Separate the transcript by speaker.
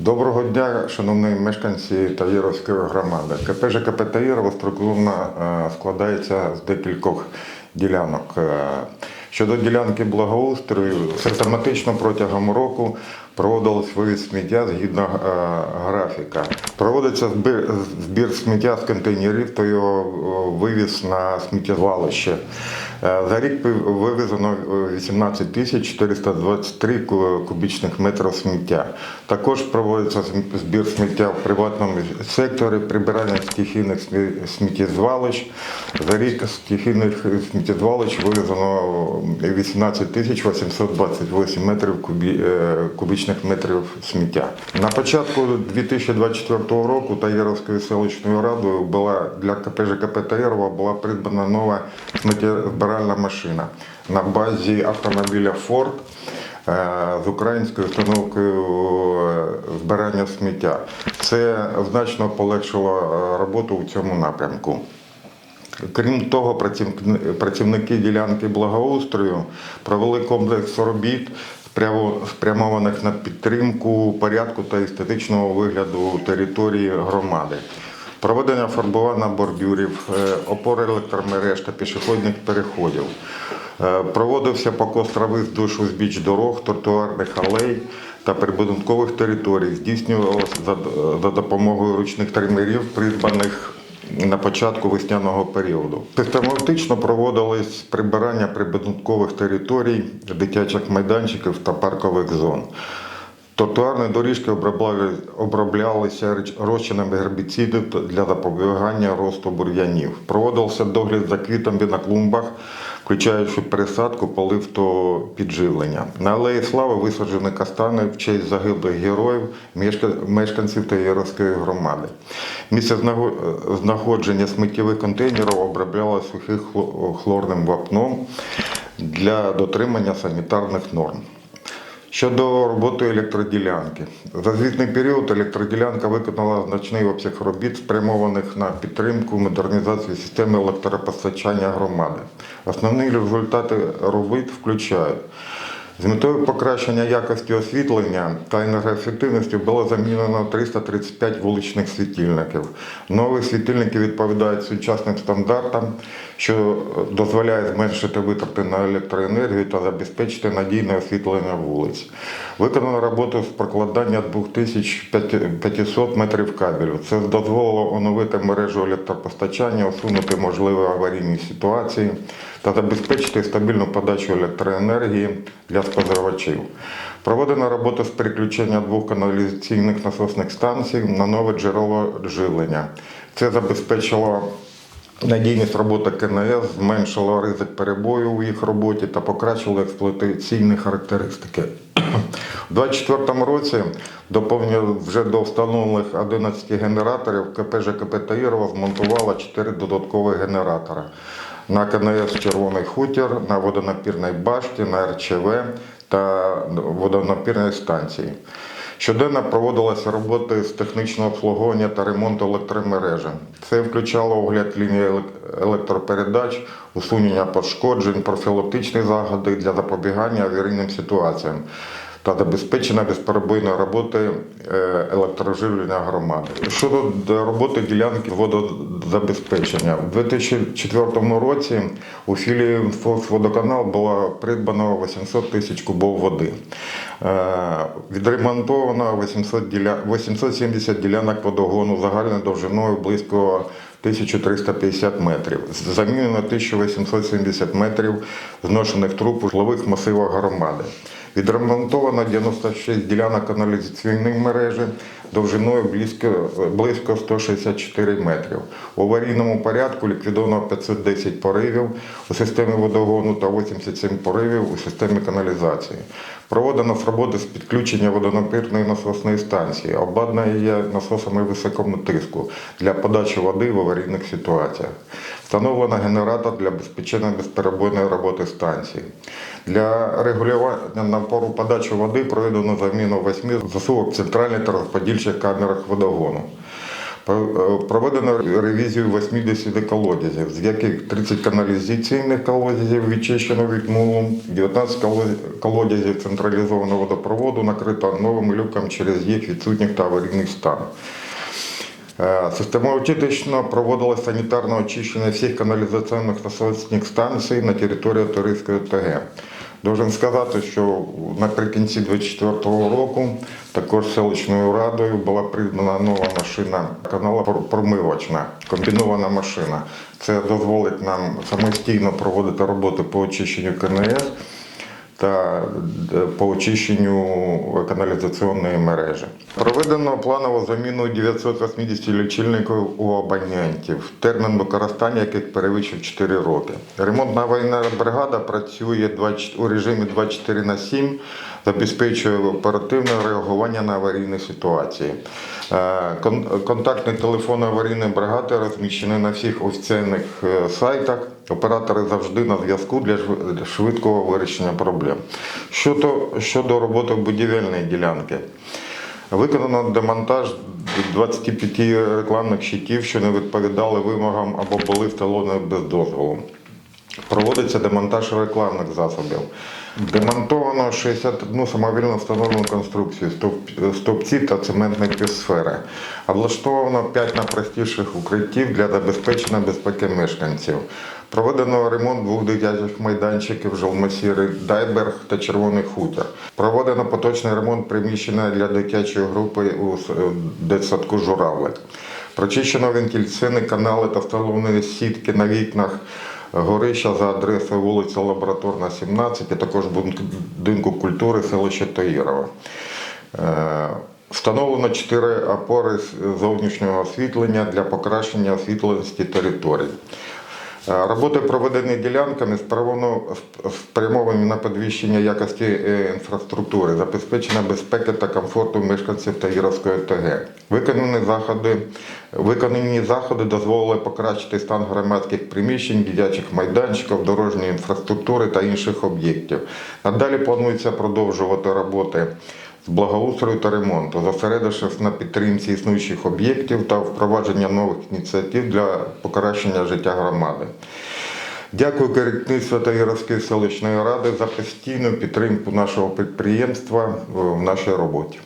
Speaker 1: Доброго дня, шановні мешканці Таїровської громади. КП ЖКП Таїрова структурно е, складається з декількох ділянок. Е, Щодо ділянки благоустрою, систематично протягом року проводилось вивіз сміття згідно е, графіка. Проводиться збір, збір сміття з контейнерів та його е, вивіз на сміттєзвалище. Е, За рік вивезено е, 18 тисяч 423 кубічних метрів сміття. Також проводиться збір сміття в приватному секторі, прибирання стихійних смі- сміттєзвалищ. За рік стихійних сміттєзвалищ вивезено 18 тисяч 828 метрів кубі, е, кубічних метрів сміття. На початку 2024 року Таєровською селищною радою була для КП ЖКП Таєрова була придбана нова сміттєзбиральна машина на базі автомобіля Ford е, з українською установкою е, збирання сміття. Це значно полегшило е, роботу у цьому напрямку. Крім того, працівники- ділянки благоустрою провели комплекс робіт, спрямованих на підтримку порядку та естетичного вигляду території громади. Проведення фарбування бордюрів, е, опори електромереж та пішохідних переходів. Е, Проводився покос трави вздовж узбіч дорог, тротуарних алей та прибудинкових територій. Здійснювалося за, допомогою ручних тримерів, придбаних на початку весняного періоду. Систематично проводились прибирання прибудинкових територій, дитячих майданчиків та паркових зон. Тротуарні доріжки оброблялися розчинами гербіцидів для запобігання росту бур'янів. Проводився догляд за квітами на клумбах, включаючи пересадку, полив то підживлення. На алеї слави висаджені кастани в честь загиблих героїв, мешка- мешканців Таєровської громади. Місце знаходження сміттєвих контейнерів обробляло сухим хлорним вапном для дотримання санітарних норм. Щодо роботи електроділянки. За звітний період електроділянка виконала значний обсяг робіт, спрямованих на підтримку модернізацію системи електропостачання громади. Основні результати робіт включають з метою покращення якості освітлення та енергоефективності було замінено 335 вуличних світильників. Нові світильники відповідають сучасним стандартам, що дозволяє зменшити витрати на електроенергію та забезпечити надійне освітлення вулиць. Виконано роботу з прокладання 2500 метрів кабелю. Це дозволило оновити мережу електропостачання, усунути можливі аварійні ситуації та забезпечити стабільну подачу електроенергії для споживачів. Проведена робота з переключення двох каналізаційних насосних станцій на нове джерело живлення. Це забезпечило Надійність роботи КНС зменшила ризик перебою у їх роботі та покращила експлуатаційні характеристики. У 2024 році доповнення вже до встановлених 11 генераторів КП ЖКП Таїрова змонтувала 4 додаткові генератора на КНС Червоний хутір, на водонапірній башті, на РЧВ та водонапірній станції. Щоденно проводилися роботи з технічного обслуговування та ремонту електромережі. Це включало огляд лінії електропередач, усунення пошкоджень, профілактичні заходи для запобігання аварійним ситуаціям та забезпечення безперебойної роботи е, електроживлення громади. Щодо роботи ділянки водозабезпечення, у 2004 році у філії «Фоксводоканал» було придбано 800 тисяч кубов води. Е, Відремонтовано 870 ділянок водогону загальною довжиною близько 1350 метрів. Замінено 1870 метрів зношених труб у житлових масивах громади. Відремонтовано 96 ділянок каналізаційної мережі довжиною близько, близько 164 метрів. У аварійному порядку ліквідовано 510 поривів у системі водогону та 87 поривів у системі каналізації. Проводено роботи з підключення водонапірної насосної станції, обладнання є насосами високому тиску для подачі води в аварійних ситуаціях. Встановлено генератор для безпечення безперебойної роботи станції. Для регулювання напору подачі води проведено заміну восьми засувок в центральних та розподільчих камерах водогону. Е, Проведено ревізію 80 колодязів, з яких 30 каналізаційних колодязів відчищено від мулу, 19 коло- колодязів централізованого водопроводу накрито новим люком через їх відсутніх та аварійних стан. Е, Систематично проводилось санітарне очищення всіх каналізаційних насосних станцій на території Турицької ТГ. Должен сказати, що наприкінці 2024 року також селищною радою була придбана нова машина каналопромивочна, комбінована машина. Це дозволить нам самостійно проводити роботи по очищенню КНС та е, по очищенню каналізаційної мережі. Проведено планову заміну 980 лічильників у абонентів, термін використання яких перевищив 4 роки. Ремонтна аварійна бригада працює 20 у режимі 24 на 7, забезпечує оперативне реагування на аварійні ситуації. Е, кон- Контактний телефон аварійної бригади розміщений на всіх офіційних е, сайтах. Оператори завжди на зв'язку для швидкого вирішення проблем. Щодо, щодо роботи будівельної ділянки. Виконано демонтаж 25 рекламних щитів, що не відповідали вимогам або були встановлені без дозволу. Проводиться демонтаж рекламних засобів. Демонтовано 61 самовільно встановлену конструкцію, стовпці та цементні півсфери. Облаштовано 5 найпростіших укриттів для забезпечення безпеки мешканців. Проведено ремонт двох дитячих майданчиків Жолмасіри Дайберг та Червоний хутір. Проведено поточний ремонт приміщення для дитячої групи у с- дитсадку Журавлик. Прочищено вентиляційні канали та встановлені сітки на вікнах горища за адресою вулиця Лабораторна, 17, а також будинку культури селища Таїрова. Е, Встановлено чотири опори зовнішнього освітлення для покращення освітленості територій. Е, Роботи, проведені ділянками, спрямовані на підвищення якості е, інфраструктури, забезпечення безпеки та комфорту мешканців Таїровської ТГ. Виконані заходи, виконані заходи дозволили покращити стан громадських приміщень, дитячих майданчиків, дорожньої інфраструктури та інших об'єктів. Надалі планується продовжувати роботи благоустрою та ремонту, зосередившись на підтримці існуючих об'єктів та впровадження нових ініціатив для покращення життя громади. Дякую керівництву Таїровської селищної ради за постійну підтримку нашого підприємства в нашій роботі.